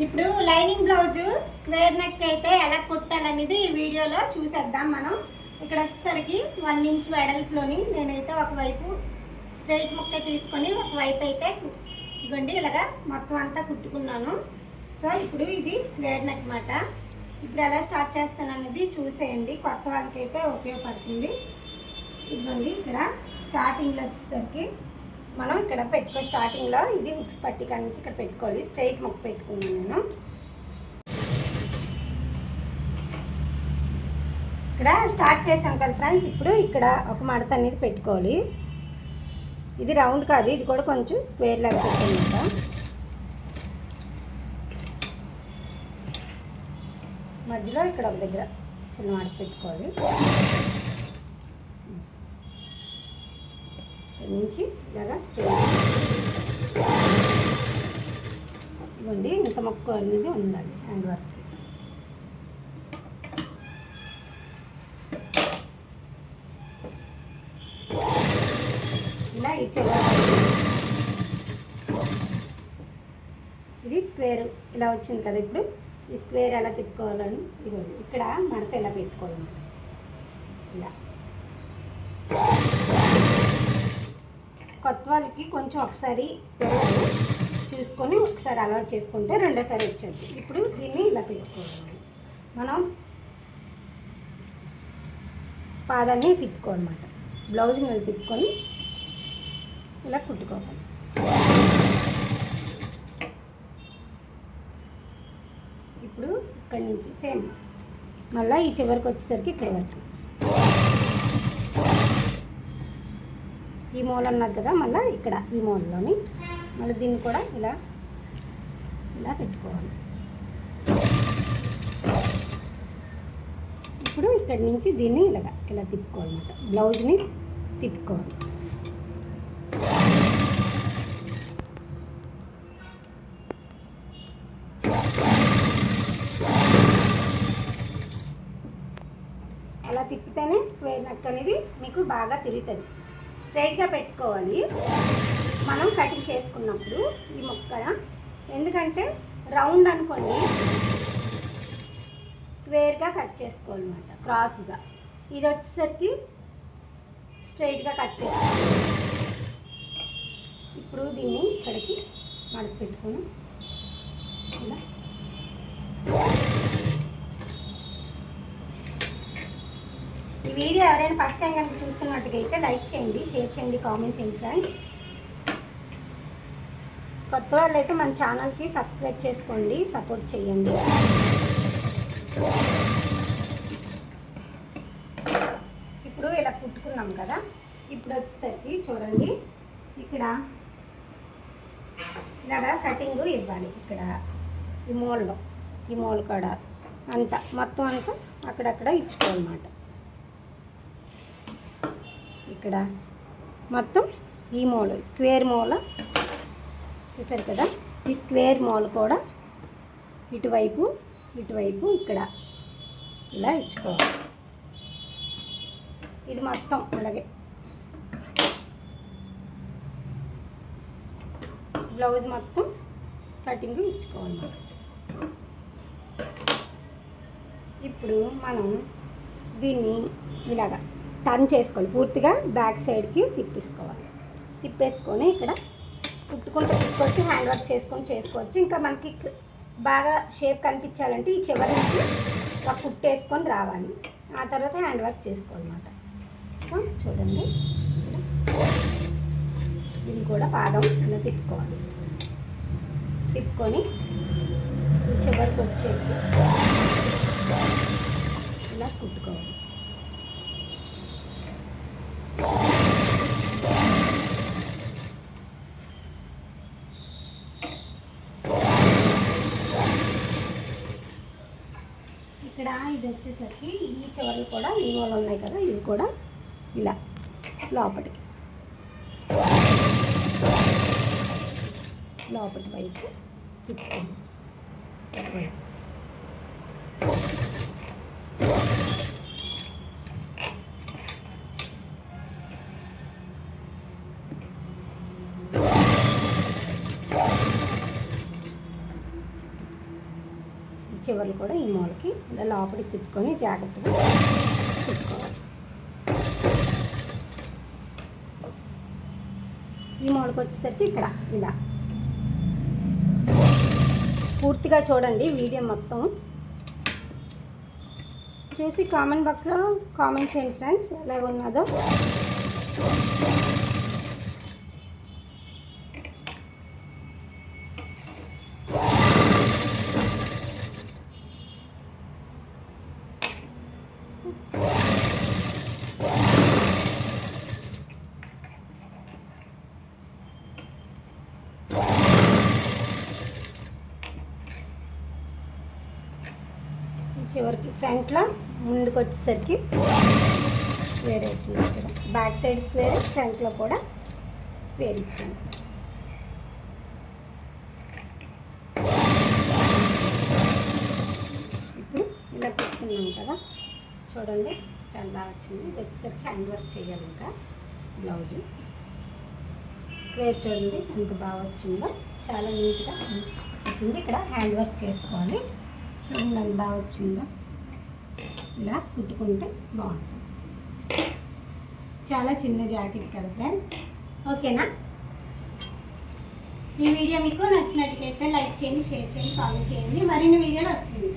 ఇప్పుడు lining blouse square neck అయితే ఎలా కుట్టాలనేది ఈ వీడియోలో చూసేద్దాం మనం. ఇక్కడ వచ్చేసరికి వన్ ఇంచ్ వెడల్పులోని నేనైతే ఒకవైపు స్ట్రైట్ ముక్క తీసుకొని ఒకవైపు అయితే కు- ఇలాగా మొత్తం అంతా కుట్టుకున్నాను. సో ఇప్పుడు ఇది స్క్వేర్ నెక్ మాట ఇప్పుడు ఎలా స్టార్ట్ చేస్తాను అనేది చూసేయండి. కొత్త వాళ్ళకైతే ఉపయోగపడుతుంది. ఇదిగోండి ఇక్కడ స్టార్టింగ్లో వచ్చేసరికి మనం ఇక్కడ పెట్టుకో స్టార్టింగ్లో ఇది హుక్స్ పట్టి కాడ నుంచి ఇక్కడ పెట్టుకోవాలి. స్ట్రైట్ ముక్క పెట్టుకున్నాను నేను. ఇక్కడ స్టార్ట్ చేసాం కదా ఫ్రెండ్స్ ఇప్పుడు ఇక్కడ ఒక మడత అనేది పెట్టుకోవాలి. ఇది రౌండ్ కాదు ఇది కూడా కొంచెం స్క్వేర్ లాగా పెట్టానమాట మధ్యలో ఇక్కడ ఒక దగ్గర చిన్న మడత పెట్టుకోవాలి. నుంచి ఇలాగా స్ట్రైట్ ఇవ్వండి ఇంత మొక్క అనేది ఉండాలి హ్యాండ్ వర్క్. ఇలా ఈ ఇది స్క్వేర్ ఇలా వచ్చింది కదా ఇప్పుడు. ఈ స్క్వేర్ ఎలా తిప్పుకోవాలని ఇదిగోండి ఇక్కడ మడత ఇలా పెట్టుకోవాలన్నమాట. ఇలా. కొత్త వాళ్ళకి కొంచెం ఒకసారి చూసుకొని ఒకసారి అలవాటు చేసుకుంటే రెండోసారి వచ్చేది. ఇప్పుడు దీన్ని ఇలా పెట్టుకోవాలి. మనం పాదాన్ని తిప్పుకోవాలన్నమాట బ్లౌజ్ని తిప్పుకొని ఇలా కుట్టుకోవాలి. ఇప్పుడు ఇక్కడి నుంచి సేమ్ మళ్ళీ ఈ చివరికి వచ్చేసరికి ఇక్కడ వరకు. ఈ మూల అన్నది కదా మళ్ళీ ఇక్కడ ఈ మూలలోని మళ్ళీ దీన్ని కూడా ఇలా ఇలా పెట్టుకోవాలి. ఇప్పుడు ఇక్కడి నుంచి దీన్ని ఇలాగా ఇలా తిప్పుకోవాలన్నమాట. బ్లౌజ్ని తిప్పుకోవాలి. అలా తిప్పితేనే స్క్వేర్ నక్ అనేది మీకు బాగా తిరుగుతుంది. స్ట్రైట్గా పెట్టుకోవాలి. మనం కటింగ్ చేసుకున్నప్పుడు ఈ మొక్కన ఎందుకంటే రౌండ్ అనుకోండి స్క్వేర్గా కట్ చేసుకోవాలన్నమాట క్రాస్గా. ఇది వచ్చేసరికి స్ట్రైట్గా కట్ చేసుకోవాలి. ఇప్పుడు దీన్ని ఇక్కడికి మడత పెట్టుకొని ఇలా. వీడియో ఎవరైనా ఫస్ట్ టైం కనుక చూస్తున్నట్టుగా అయితే లైక్ చేయండి షేర్ చేయండి కామెంట్ చేయండి ఫ్రెండ్స్. కొత్త వాళ్ళు అయితే మన ఛానల్కి సబ్స్క్రైబ్ చేసుకోండి సపోర్ట్ చేయండి. ఇప్పుడు ఇలా కుట్టుకున్నాం కదా ఇప్పుడు వచ్చేసరికి చూడండి ఇక్కడ ఇలాగా కటింగ్ ఇవ్వాలి ఇక్కడ ఈ మోల్లో ఈ మోల్ కాడ అంతా మొత్తం అంతా అక్కడక్కడ ఇచ్చుకోవాలన్నమాట ఇక్కడ మొత్తం ఈ మూల స్క్వేర్ మూల చూసారు కదా? ఈ స్క్వేర్ మూల కూడా ఇటువైపు ఇటువైపు ఇక్కడ ఇలా ఇచ్చుకోవాలి. ఇది మొత్తం అలాగే. బ్లౌజ్ మొత్తం కటింగ్ ఇచ్చుకోవాలి. ఇప్పుడు మనం దీన్ని ఇలాగా టర్న్ చేసుకోవాలి. పూర్తిగా బ్యాక్ సైడ్కి తిప్పేసుకోవాలి. తిప్పేసుకొని ఇక్కడ కుట్టుకుంటూ తీసుకోవచ్చు హ్యాండ్ వర్క్ చేసుకొని చేసుకోవచ్చు. ఇంకా మనకి బాగా షేప్ కనిపించాలంటే ఈ చివరి నుంచి ఒక కుట్టేసుకొని రావాలి. ఆ తర్వాత హ్యాండ్ వర్క్ చేసుకోవాలన్నమాట. సో చూడండి. దీన్ని కూడా పాదం అలా తిప్పుకోవాలి. తిప్పుకొని ఈ చివరికి వచ్చేకి ఇలా కుట్టుకోవాలి. ఇక్కడ ఇది వచ్చేసరికి ఈ చివరలు కూడా ఈ మూల ఉన్నాయి కదా ఇవి కూడా ఇలా లోపలికి లోపటి వైపు తిప్పుకోండి. చివరలు కూడా ఈ మూలకి ఇలా లోపలికి తిప్పుకొని జాగ్రత్తగా తిప్పుకోవాలి. ఈ మూలకి వచ్చేసరికి ఇక్కడ ఇలా. పూర్తిగా చూడండి వీడియో మొత్తం. చూసి కామెంట్ బాక్స్లో కామెంట్ చేయండి ఫ్రెండ్స్ ఎలాగ ఉన్నదో చివరికి ఫ్రంట్లో ముందుకు వచ్చేసరికి వేరే వచ్చింది బ్యాక్ సైడ్ స్క్వేర్ ఫ్రంట్లో కూడా స్క్వేర్ ఇచ్చాను ఇప్పుడు ఇలా పెట్టుకున్నాం కదా చూడండి చాలా వచ్చింది. వచ్చేసరికి హ్యాండ్ వర్క్ చేయాలి ఇంకా బ్లౌజు. స్క్వేర్ చూడండి ఎంత బాగా వచ్చిందో. చాలా నీట్గా వచ్చింది. ఇక్కడ హ్యాండ్ వర్క్ చేసుకోవాలి. చూడండి ఎంత బాగా వచ్చిందో? ఇలా కుట్టుకుంటే బాగుంటుంది. చాలా చిన్న జాకెట్ కదా ఫ్రెండ్స్? ఓకేనా? ఈ వీడియో మీకు నచ్చినట్టుకైతే లైక్ చేయండి షేర్ చేయండి కామెంట్ చేయండి. మరిన్ని వీడియోలు వస్తుంది